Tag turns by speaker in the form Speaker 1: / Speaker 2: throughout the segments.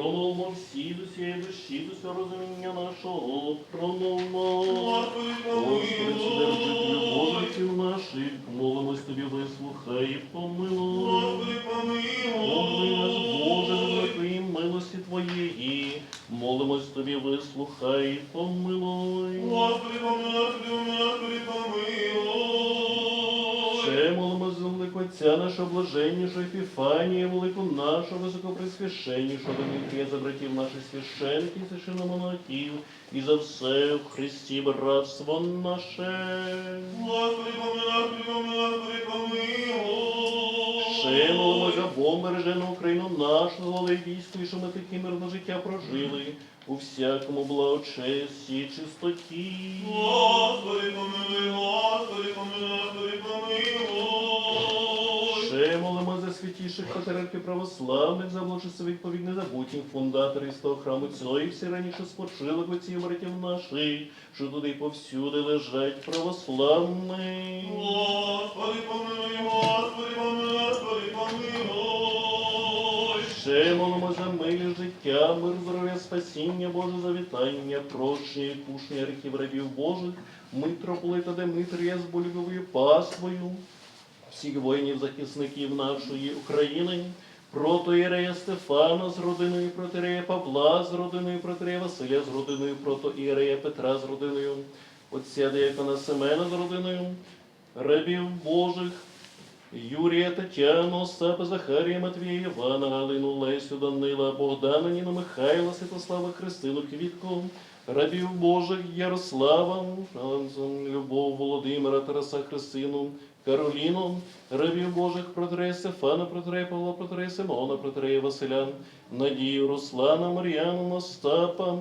Speaker 1: Промовмо всі з усієї душі, з усього розуміння нашого, промовмо.
Speaker 2: Господи, помилуй.
Speaker 1: наших, молимось тобі, вислухай і помилуй. Помилуй нас, Боже, Твої милості Твоєї, молимось тобі, вислухай і помилуй.
Speaker 2: Господи, помилуй, Господи, помилуй.
Speaker 1: Отця нашого блаженнішого Епіфанія, велику нашого високопресвященнішого Дмитрія, за братів наших священників, священномонахів, і за все в Христі братство наше.
Speaker 2: Господи, помилуй, помилуй, помилуй.
Speaker 1: Ще молимо за Бог бережену Україну нашу, голови війську, і що ми такі мирне життя прожили, у всякому благочесті, і чистоті.
Speaker 2: Господи, помилуй, Господи, помилуй, Господи, помилуй.
Speaker 1: Молимо патріархів православних, за благочестя відповідне забутім фундаторів з того храму цього і всі раніше спочили отців братів наших, що туди повсюди лежать православні.
Speaker 2: Господи, помилуй, Господи, помилуй, Господи, помилуй.
Speaker 1: Ще молимо за милі життя, мир, здоров'я, спасіння, Боже завітання, прощення і пушення гріхів рабів Божих, митрополита Димитрія з болюбовою паствою, всіх воїнів захисників нашої України, протоірея Стефана з родиною, протирея Павла з родиною, протирея Василя з родиною, протоірея Петра з родиною, отця Деякона Семена з родиною, рабів Божих, Юрія, Тетяну, Остапа, Захарія, Матвія, Івана, Галину, Лесю, Данила, Богдана, Ніну, Михайла, Святослава, Христину, Квітку, рабів Божих, Ярослава, Любов, Володимира, Тараса, Христину, Кароліну, рабів Божих, протрея Стефана, протрея Павла, протрея Симона, протрея Василя, Надію, Руслана, Мар'яну, Остапа,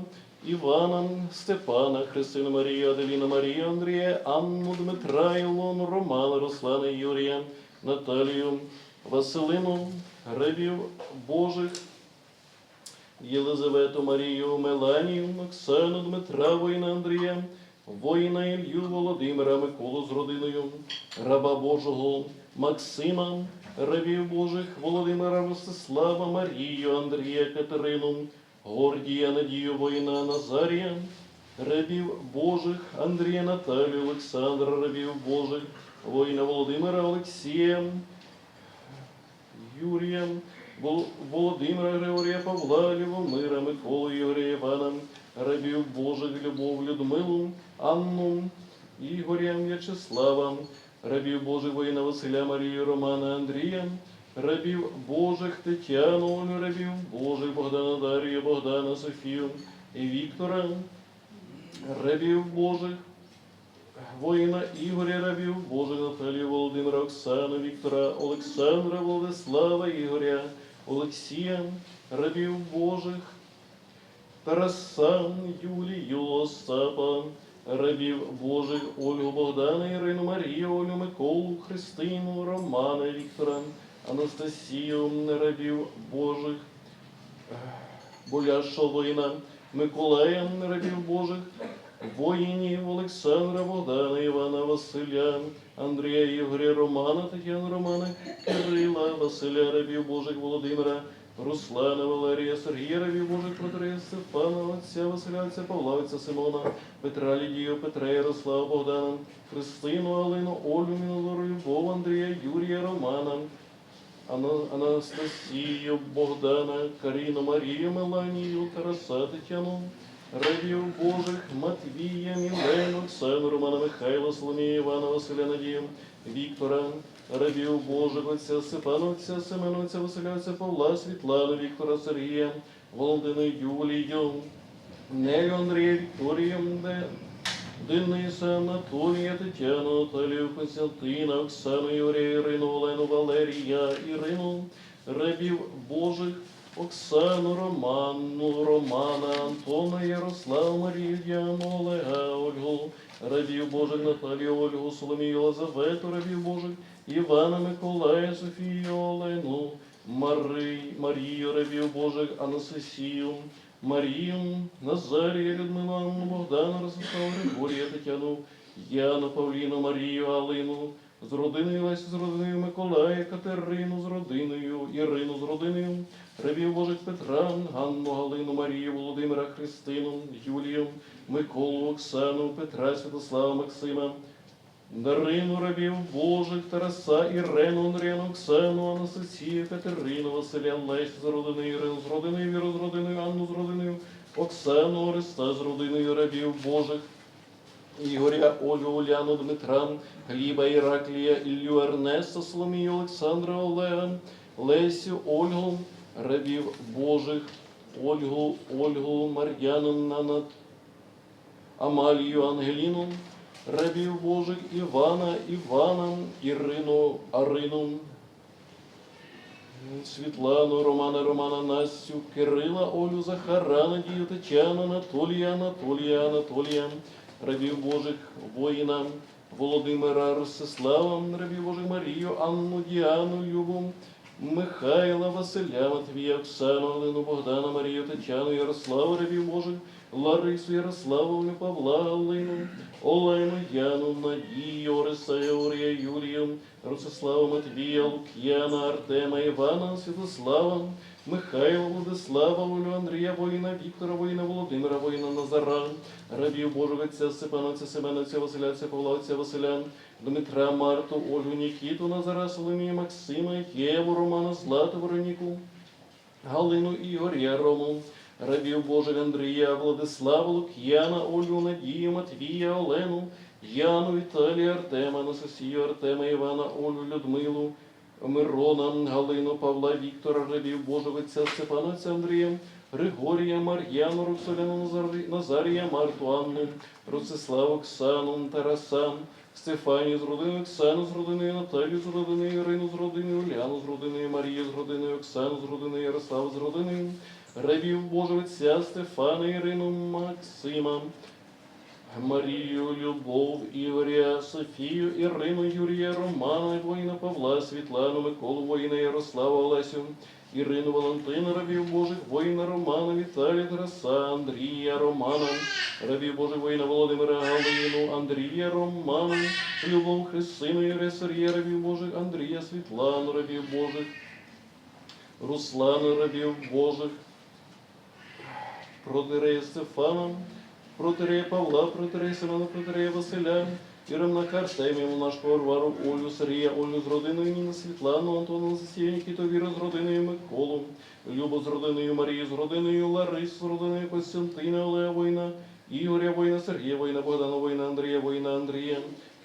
Speaker 1: Івана, Степана, Христину Марію, Аделіну Марію, Андрія, Анну, Дмитра, Ілону, Романа, Руслана, Юрія, Наталію, Василину, Рабів Божих, Єлизавету Марію, Меланію, Оксану, Дмитра, воїна Андрія, воїна Ілью, Володимира, Миколу з родиною, раба Божого, Максима, рабів Божих, Володимира, Ростислава, Марію, Андрія, Катерину, Гордія, Надію, воїна Назарія, рабів Божих, Андрія, Наталію, Олександра, рабів Божих, воїна Володимира, Олексія, Юрія, Володимира, Григорія, Павла, Любомира, Миколу, Ігоря, Івана, рабів Божих, Любов, Людмилу, Анну, Ігоря, В'ячеслава, рабів Божих, воїна Василя, Марію, Романа, Андрія, рабів Божих, Тетяну, рабів Божих, Богдана, Дарію, Богдана, Софію і Віктора, рабів Божих, воїна Ігоря Рабів, Божих Наталію, Володимира, Оксану, Віктора, Олександра, Владислава, Ігоря, Олексія, рабів Божих, Тараса, Юлію, Остапа, рабів Божих, Ольгу, Богдана, Ірину, Марію, Олю, Миколу, Христину, Романа, Віктора, Анастасію, рабів Божих, Боляшого воїна, Миколая, рабів Божих, воїнів Олександра, Богдана, Івана, Василя, Андрія, Ігоря, Романа, Тетяна, Романа, Кирила, Василя, рабів Божих, Володимира, Руслана, Валерія, Сергія, рабів Божих, Протрея, Степана, Отця, Василя, Отця Павла, Отця Симона, Петра, Лідію, Петра, Ярослава, Богдана, Христину, Алину, Олю, Мінозору, Любов, Андрія, Юрія, Романа, Анастасію, Богдана, Каріну, Марію, Меланію, Тараса, Тетяну, Рабів Божих, Матвія, Мілену, Оксану, Романа, Михайла, Соломія, Івана, Василя, Надію, Віктора, Рабів Божих, Отця Степана, Отця Семена, Отця Василя, Отця Павла, Світлану, Віктора, Сергія, Володина, Юлію, Нелю, Андрія, Вікторія, Де- Дениса, Анатолія, Тетяну, Наталію, Константина, Оксану, Юрія, Ірину, Олену, Валерія, Ірину, рабів Божих, Оксану, Роману, Романа, Антона, Ярослава, Марію, Діану, Олега, Ольгу, рабів Божих, Наталію, Ольгу, Соломію, Лазавету, рабів Божих, Івана, Миколая, Софію, Олену, Мари, Марію, рабів Божих, Анастасію, Марію, Назарія, Людмилу, Анну, Богдана, Ростислава, Григорія, Тетяну, Яну, Павліну, Марію, Алину, з родиною Лесі, з родиною Миколая, Катерину, з родиною, Ірину, з родиною рабів Божих Петра, Ганну, Галину, Марію, Володимира, Христину, Юлію, Миколу, Оксану, Петра, Святослава, Максима, Дарину рабів Божих, Тараса, Ірену, Андріану, Оксану, Анастасію, Катерину, Василя, Лесь з родиною Ірину, з родиною Віру, з родиною Анну, з родиною Оксану, Ореста, з родиною рабів Божих, Ігоря, Ольгу, Уляну, Дмитра, Гліба, Іраклія, Іллю, Ернеста, Соломію, Олександра, Олега, Лесю, Ольгу, рабів Божих, Ольгу, Ольгу, Мар'яну, Нана, Амалію, Ангеліну, рабів Божих, Івана, Івана, Ірину, Арину, Світлану, Романа, Романа, Настю, Кирила, Олю, Захара, Надію, Тетяну, Анатолія, Анатолія, Анатолія, рабів Божих, воїна, Володимира, Ростислава, рабів Божих, Марію, Анну, Діану, Юбу, Михайла, Василя, Матвія, Оксану, Галину, Богдана, Марію, Тетяну, Ярославу, рабів Божих, Ларису, Ярославу, Павла, Галину, Олену, Яну, Надію, Ориса, Еорія, Юлію, Ростислава, Матвія, Лук'яна, Артема, Івана, Святослава, Михайла, Владислава, Олю, Андрія, воїна, Віктора, воїна, Володимира, воїна, Назара, рабів Божого Отця, Степана, Отця, Семена, Отця, Василя, Отця, Павла, Отця, Василя, Дмитра, Марту, Ольгу, Нікіту, Назара, Соломію, Максима, Єву, Романа, Злату, Вероніку, Галину, Ігоря, Рому, рабів Божих Андрія, Владислава, Лук'яна, Ольгу, Надію, Матвія, Олену, Яну, Віталія, Артема, Анастасію, Артема, Івана, Олю, Людмилу, Мирона, Галину, Павла, Віктора, рабів Божого Отця, Степана, Отця Андрія, Григорія, Мар'яну, Роксоляну, Назарія, Марту, Анну, Ростиславу, Оксану, Тараса, Стефанію з родиною Оксану з родиною Наталію з родиною Ірину з родиною Уляну з родиною Марію з родиною Оксану з родиною Ярославу з родиною Рабів Божого Отця Стефана Ірину Максима. Марію, Любов, Ігоря, Софію, Ірину, Юрія, Романа, воїна Павла, Світлану, Миколу, воїна Ярослава, Олесю, Ірину, Валентина, рабів Божих, воїна Романа, Віталія, Тараса, Андрія, Романа, рабів Божих, воїна Володимира, Галину, Андрія, Романа, Любов, Христину, Юрія, Сергія, рабів Божих, Андрія, Світлану, рабів Божих, Руслану, рабів Божих, Протирея Стефана, Протирея Павла, Протирея Семена, Протирея Василя, Єремнака Артемію, Монашку Варвару, Олю, Сергія, Олю з родиною Ніна, Світлану, Антону, Анастасію, Нікіту, Віру з родиною Миколу, Любу з родиною Марію, з родиною Ларису, з родиною Костянтина, Олега Воїна, Ігоря Воїна, Сергія Воїна, Богдана Воїна, Андрія Воїна, Андрія,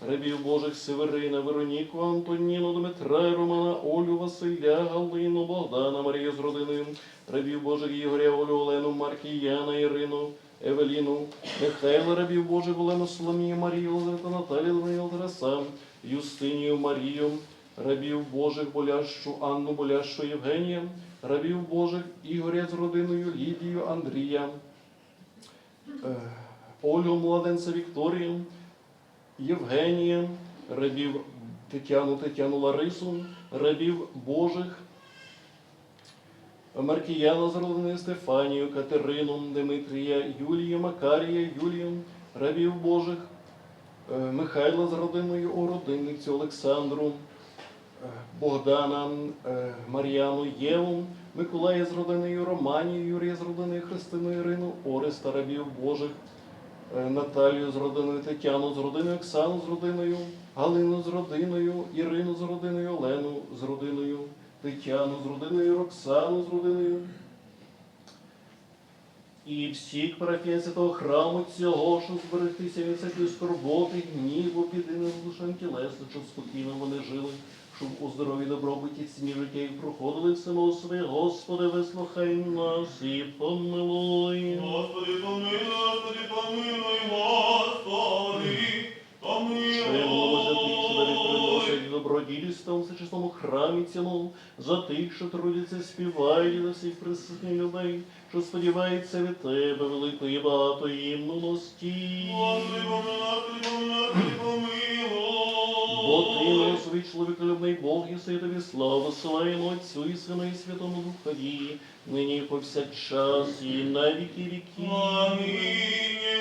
Speaker 1: Рабів Божих Северина, Вероніку, Антоніну, Дмитра, Романа, Олю, Василя, Галину, Богдана, Марію з родиною, Рабів Божих Ігоря, Олю, Олену, Маркіяна, Ірину, Евеліну, Михайла, Рабів Божих, Олену, Соломію, Марію, Олега, Наталію, Даниїл, Тараса, Юстинію, Марію, Рабів Божих, Болящу, Анну, Болящу, Євгенія, Рабів Божих, Ігоря з родиною, Лідію, Андрія, е, Олю, Младенця, Вікторію, Євгенія, рабів Тетяну, Тетяну Ларису, рабів Божих, Маркіяна з родини Стефанію, Катерину, Дмитрія, Юлію, Макарія, Юлію, рабів Божих, е, Михайла з родиною Ородинницю, Олександру, е, Богдана, е, Мар'яну, Єву, Миколая з родиною Романію, Юрія з родиною Христину Ірину, Ореста рабів Божих, Наталію з родиною Тетяну з родиною Оксану з родиною, Галину з родиною, Ірину з родиною, Олену з родиною, Тетяну з родиною, Роксану з родиною. І всіх парафіян святого храму цього, щоб зберегтися від всякої скорботи, гніву, підини з душам тілесно, щоб спокійно вони жили, щоб у здоров'ї добробуті ціні життя їх проходили всемо своє. Господи, вислухай нас і помилуй.
Speaker 2: Господи, помилуй, Господи, помилуй, Господи,
Speaker 1: Чимало за тих, що далі
Speaker 2: помилуй.
Speaker 1: приносять добродійством в всечесному храмі цьому, за тих, що трудяться, співають, за всіх присутніх людей, що сподіваються від тебе великої багатої милості.
Speaker 2: Господи, помилуй, помилуй, Господи,
Speaker 1: Бо ти
Speaker 2: помилуй.
Speaker 1: милосвий чоловіколюбний Бог, і Святові славу силаємо Отцю і Сину і Святому Духові, нині і повсякчас і на віки.
Speaker 2: Амінь.